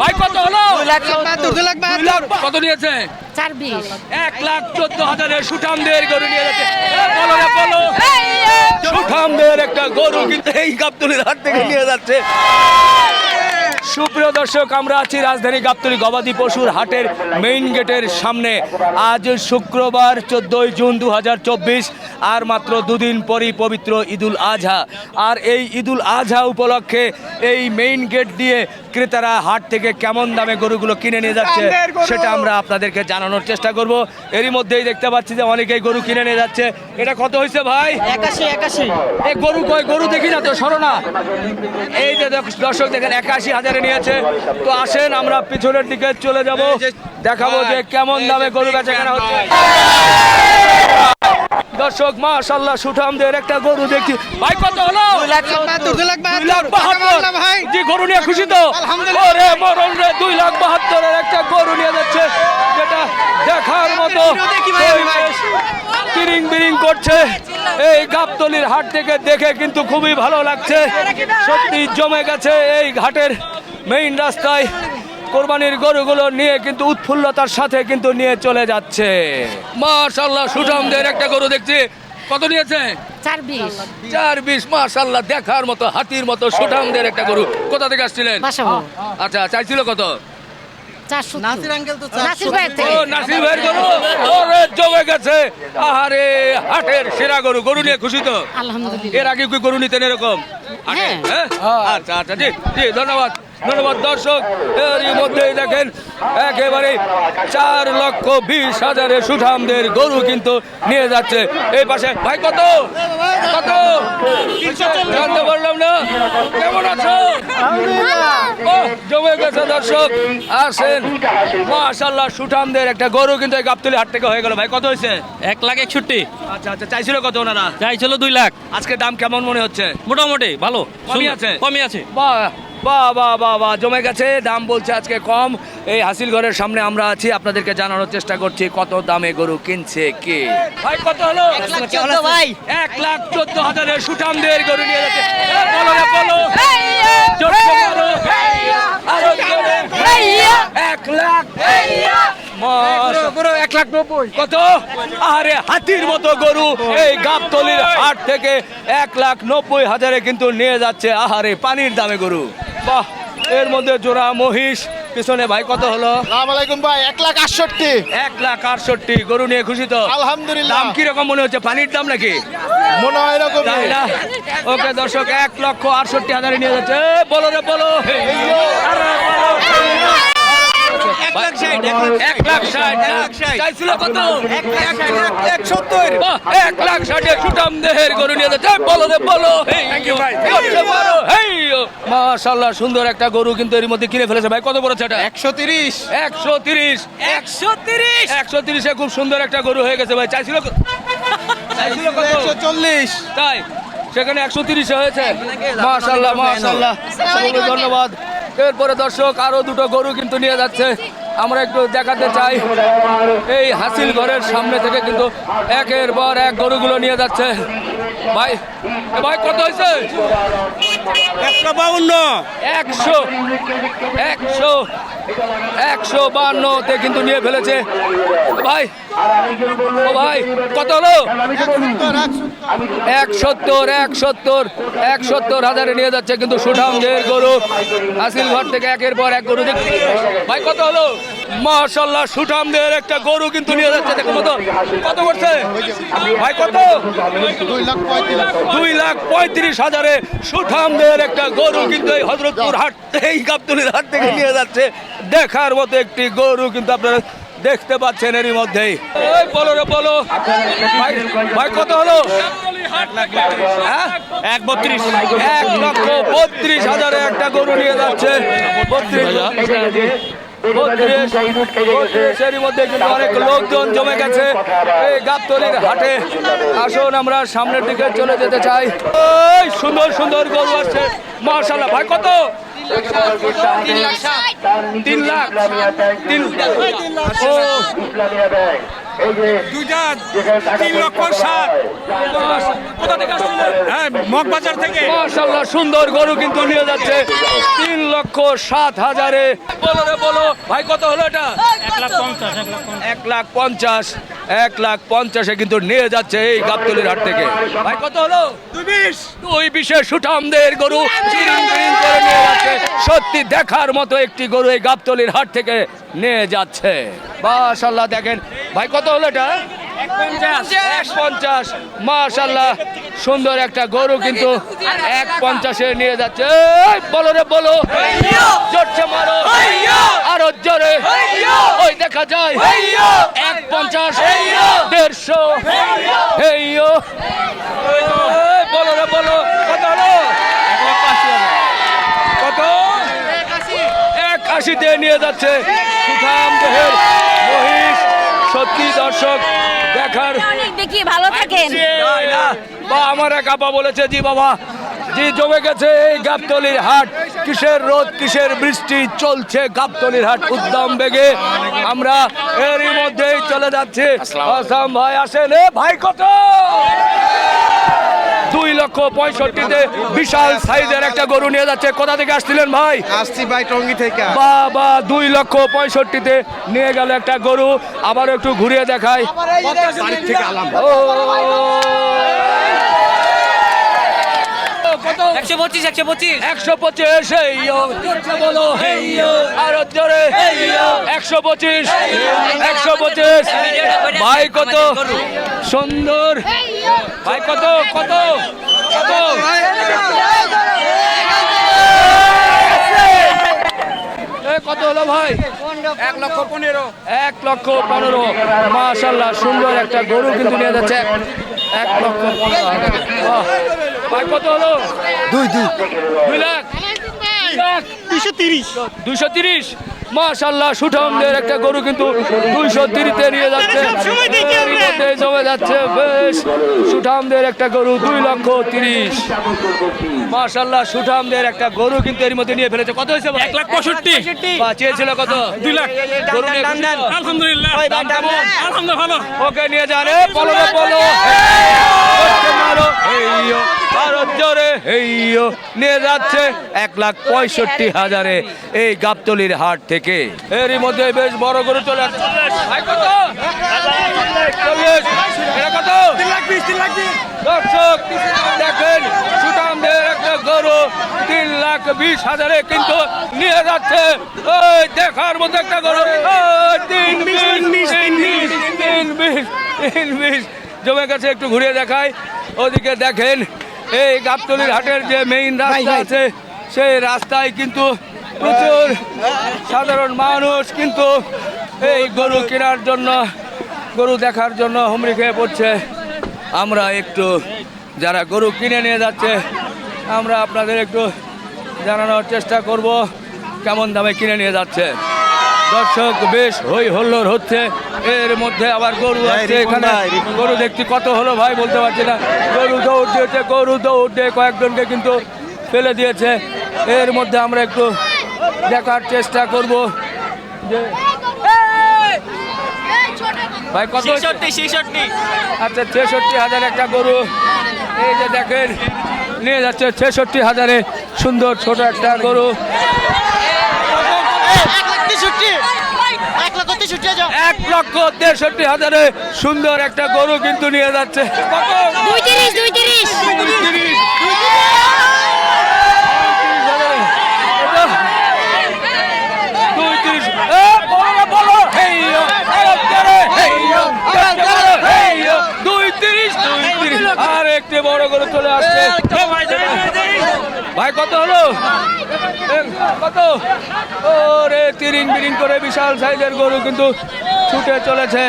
ভাই কত হলো? কত নিয়েছে? চার বিশ এক লাখ চোদ্দ হাজারের সুঠামদের গরু নিয়ে যাচ্ছে। বলো সুঠামদের একটা গরু কিন্তু এই গাবতলির হাট থেকে নিয়ে যাচ্ছে। সুপ্রিয় দর্শক আমরা আছি রাজধানী গাবতলী গবাদি পশুর হাটের মেইন গেটের সামনে। আজ শুক্রবার চোদ্দই জুন দু হাজার চব্বিশ আর মাত্র দুদিন পরই পবিত্র ঈদুল আজহা। আর এই ঈদুল আজহা উপলক্ষে এই মেইন গেট দিয়ে ক্রেতারা হাট থেকে কেমন দামে গরুগুলো কিনে নিয়ে যাচ্ছে সেটা আমরা আপনাদেরকে জানানোর চেষ্টা করব। এরই মধ্যেই দেখতে পাচ্ছি যে অনেকেই গরু কিনে নিয়ে যাচ্ছে। এটা কত হয়েছে ভাই? একাশি একাশি। এই গরু কয়? গরু দেখি না তো সরো না। এই যে দর্শক দেখেন একাশি হাজারে নিয়েছে। তো আসেন আমরা পিছনের দিকে চলে যাব। দেখাবো যে কেমন দামে গরু বেচা কেনা হচ্ছে। দর্শক মাশাল্লাহ সুঠামদের একটা গরু দেখি ভাই কত হলো? দুই লাখ বাহাত্তর। জি গরু নিয়ে খুশি তো? আলহামদুলিল্লাহ। ওরে মরণ রে দুই লাখ বাহাত্তরের একটা গরু নিয়ে যাচ্ছে। যেটা দেখার মতো আমি বিরিং করছে। এই গাবতলির হাট থেকে দেখে কিন্তু খুবই ভালো লাগছে। সত্যি জমে গেছে এই ঘাটের মেইন রাস্তায়। কোরবানির গরুগুলো নিয়ে কিন্তু উৎফুল্লতার সাথে কিন্তু নিয়ে চলে যাচ্ছে। মাশাল্লাহ সুঠামদের একটা গরু দেখছি। কত নিয়েছে? চার বিশ। চার বিশ মাশাল্লাহ দেখার মতো হাতির মতো সুঠামদের একটা গরু। কোথা থেকে আসছিলেন? আচ্ছা চাইছিল কত? নাসির আঙ্কেল নাসির ভাই ও থেকে নাসির ভাইয়ের গরু? ওরে গেছে। আহারে হাটের সেরা গরু। গরু নিয়ে খুশি তো? এর আগে কি গরু নিতেন এরকম? হ্যাঁ। হ্যাঁ? আচ্ছা আচ্ছা জি জি ধন্যবাদ। ধন্যবাদ দর্শক। এরই মধ্যেই দেখেন একেবারে চার লক্ষ বিশ হাজারের সুঠামদের গরু কিন্তু নিয়ে যাচ্ছে। এই পাশে ভাই কত? কত? জানতে পারলাম না। কেমন আছো? জমে গেছে দর্শক। আসেন। মাশাল্লাহ সুঠামদের একটা গরু কিন্তু এই গাবতলি হাট থেকে হয়ে গেল। ভাই কত হয়েছে? এক লাখ একষট্টি। আচ্ছা আচ্ছা চাইছিল কত ওনারা? চাইছিল দুই লাখ। আজকে দাম কেমন মনে হচ্ছে? মোটামুটি ভালো। কমই আছে? কমই আছে। বাহ। বাহ বা বাহ বাহ জমে গেছে দাম বলছে আজকে কম। এই হাসিল ঘরের সামনে আমরা আছি আপনাদেরকে জানানোর চেষ্টা করছি কত দামে গরু কিনছে কে? ভাই কত হলো? ভাই। এক লাখ চোদ্দ হাজারের সুঠামদের গরু নিয়ে যাচ্ছে। বলো রে বলো। এক লাখ। এক লাখ নব্বই। কত? আরে হাতির মতো গরু। এই গাবতলির হাট থেকে এক লাখ নব্বই হাজারে কিন্তু নিয়ে যাচ্ছে আহারে পানির দামে গরু। বাহ এর মধ্যে জোড়া মহিষ। পিছনে ভাই কত হলো? আলাইকুম ভাই এক লাখ আটষট্টি। এক লাখ আটষট্টি গরু নিয়ে খুশি তো? আলহামদুলিল্লাহ। দাম কীরকম মনে হচ্ছে? পানির দাম নাকি? মনে হয় এরকম না? ওকে দর্শক এক লক্ষ আটষট্টি হাজারে নিয়ে যাচ্ছে। বলো রে বলো। এক লাখ ষাট চাইছিল কত? এক সত্তর। এক লাখ ষাটে সুটাম দেহের গরু নিয়ে বলো রে বলো। করতে পারো, হেই ও। মাশাআল্লাহ সুন্দর একটা গরু কিন্তু এর মধ্যে কিনে ফেলেছে। ভাই কত এটা? একশো তিরিশ। একশো তিরিশ। একশো তিরিশ? একশো তিরিশে খুব সুন্দর একটা গরু হয়ে গেছে ভাই। চাইছিল চাইছিল কত? একশো চল্লিশ। তাই সেখানে একশো তিরিশে হয়েছে। মাশাল্লাহ মাশাল্লাহ সকলকে ধন্যবাদ। এরপরে দর্শক আরও দুটো গরু কিন্তু নিয়ে যাচ্ছে। আমরা একটু দেখাতে চাই। এই হাসিল ঘরের সামনে থেকে কিন্তু একের পর এক গরুগুলো নিয়ে যাচ্ছে। ভাই ভাই কত হয়েছে? একশো বাউন্ন। একশো একশো একশো বান্নতে কিন্তু নিয়ে ফেলেছে। ভাই ও ভাই কত হলো? এক সত্তর এক সত্তর এক সত্তর হাজারে নিয়ে যাচ্ছে কিন্তু সুঠামদের গরু। হাসিল ঘর থেকে একের পর এক গরু ভাই কত হলো? মাশাল্লাহ সুঠামদের একটা গরু কিন্তু নিয়ে যাচ্ছে, দেখো কত কত করছে? ভাই, কত? দুই লাখ পঁয়ত্রিশ হাজারে সুঠামদের একটা গরু কিন্তু এই হজরতপুর হাট এই গাবতলির হাট থেকে নিয়ে যাচ্ছে। দেখার মতো একটি গরু কিন্তু আপনারা দেখতে পাচ্ছেন এরই মধ্যেই। বলো রে, বলো। ভাই কত হলো? হ্যাঁ? এক বত্রিশ। এক লক্ষ বত্রিশ একটা গরু নিয়ে যাচ্ছে। বত্রিশ। মধ্যে কিন্তু অনেক লোকজন জমে গেছে। এই গাবতলির হাটে আসুন আমরা সামনের দিকে চলে যেতে চাই। ওই সুন্দর সুন্দর গরু আসছে। মার্শাল্লাহ ভাই কত? তিন লাখ তিন ও। দুইটা তিন লক্ষ ষাট। কোথা থেকে হ্যাঁ মগবাজার থেকে। মাশাল্লাহ সুন্দর গরু কিন্তু নিয়ে যাচ্ছে। তিন লক্ষ সাত হাজারে। বলো রে বলো। ভাই কত হলো এটা? এক লাখ পঞ্চাশ এক লাখ এক লাখ পঞ্চাশ এক লাখ পঞ্চাশে কিন্তু নিয়ে যাচ্ছে এই গাবতলির হাট থেকে। ভাই কত হলো? দুই বিশেষ সুঠামদের গরু সত্যি দেখার মতো একটি গরু এই গাবতলির হাট থেকে নিয়ে যাচ্ছে। মাশাল্লাহ দেখেন। ভাই কত হলো এটা? পঞ্চাশ। মাশাল্লাহ সুন্দর একটা গরু কিন্তু এক পঞ্চাশে নিয়ে যাচ্ছে। বলো রে বলো। জোরছে মারো। আরও জোরে। ওই দেখা যায়। এক পঞ্চাশ। দেড়শো। এই, বলো রে বলো। কত হলো? কত? এক আশিতে নিয়ে যাচ্ছে। সুঠাম দেহের মহিষ। সত্যি দর্শক দেখার দেখি ভালো থাকেন। বা আমার এক আপা বলেছে জি বাবা। জি জমে গেছে এই গাবতলির হাট। কিসের রোদ কিসের বৃষ্টি চলছে গাবতলির হাট উদ্যম বেগে। আমরা এরই মধ্যেই চলে যাচ্ছি। আসাম ভাই আসেন। এ ভাই কত? লক্ষ পঁয়ষট্টিতে বিশাল সাইজের একটা গরু নিয়ে যাচ্ছে। কোথা থেকে আসছিলেন ভাই? আসছি ভাই টঙ্গি থেকে। বাবা দুই লক্ষ পঁয়ষট্টিতে নিয়ে গেল একটা গরু। আবার একটু ঘুরিয়ে দেখায় ও একশো পঁচিশ একশো পঁচিশ। একশো পঁচিশ বলো আরও জোরে। একশো পঁচিশ একশো পঁচিশ। ভাই কত? সুন্দর। ভাই কত? কত? কত এ, কত হলো ভাই? এক লক্ষ পনেরো। এক লক্ষ পনেরো। মাশাল্লাহ সুন্দর একটা গরু কিন্তু নিয়ে যাচ্ছে। এক- এক লক্ষ পনেরো। ভাই কত হলো? দুই দুই। দুই লাখ? দুইশো তিরিশ। দুইশো তিরিশ। মাশাল্লাহ সুঠামদের একটা গরু কিন্তু দুইশো তিরিশে নিয়ে যাচ্ছে। জমে যাচ্ছে বেশ। সুঠামদের একটা গরু দুই লক্ষ তিরিশ। মাশাল্লাহ সুঠামদের একটা গরু কিন্তু এর মধ্যে নিয়ে ফেলেছে। কত হয়েছে? এক লাখ পঁয়ষট্টি। চেয়েছিল কত? দুই লাখ। গরু নিয়ে? আলহামদুলিল্লাহ। দাম কেমন? আলহামদুলিল্লাহ ভালো। ওকে নিয়ে যান বলো করতে মারো। হেইয়ো আরও জোরে। হেইয়ো নিয়ে যাচ্ছে এক লাখ পঁয়ষট্টি হাজারে এই গাবতলির হাট থেকে। এরই মধ্যে বেশ বড় গরু চলে আসছে। দর্শক দেখেন সুঠামদের একটা গরু তিন লাখ বিশ হাজারে কিন্তু নিয়ে যাচ্ছে। ওই দেখার মতো একটা গরু। তিন বিশ তিন বিশ তিন বিশ তিন বিশ জমে গেছে একটু ঘুরিয়ে দেখায় ওদিকে দেখেন এই গাবতলির হাটের যে মেইন রাস্তা আছে সেই রাস্তায় কিন্তু প্রচুর সাধারণ মানুষ কিন্তু এই গরু কেনার জন্য গরু দেখার জন্য হুমড়ি খেয়ে পড়ছে। আমরা একটু যারা গরু কিনে নিয়ে যাচ্ছে আমরা আপনাদের একটু জানানোর চেষ্টা করব কেমন দামে কিনে নিয়ে যাচ্ছে। দর্শক বেশ হই হল্লোর হচ্ছে। এর মধ্যে আবার গরু আছে এখানে। গরু দেখছি কত হলো ভাই বলতে পারছি না। গরু দৌড় দিয়েছে গরু দৌড় দিয়ে কয়েকজনকে কিন্তু ফেলে দিয়েছে। এর মধ্যে আমরা একটু দেখার চেষ্টা করব। যে ভাই কত? আচ্ছা ছেষট্টি হাজার একটা গরু। এই যে দেখেন নিয়ে যাচ্ছে ছেষট্টি হাজারে সুন্দর ছোট একটা গরু। এক লক্ষ তেষট্টি হাজারে সুন্দর একটা গরু কিন্তু নিয়ে যাচ্ছে। আরও একটি বড় গরু চলে আসছে। ভাই কত হলো? কত? ওরে তিরিং বিরিং করে বিশাল সাইজের গরু কিন্তু ছুটে চলেছে।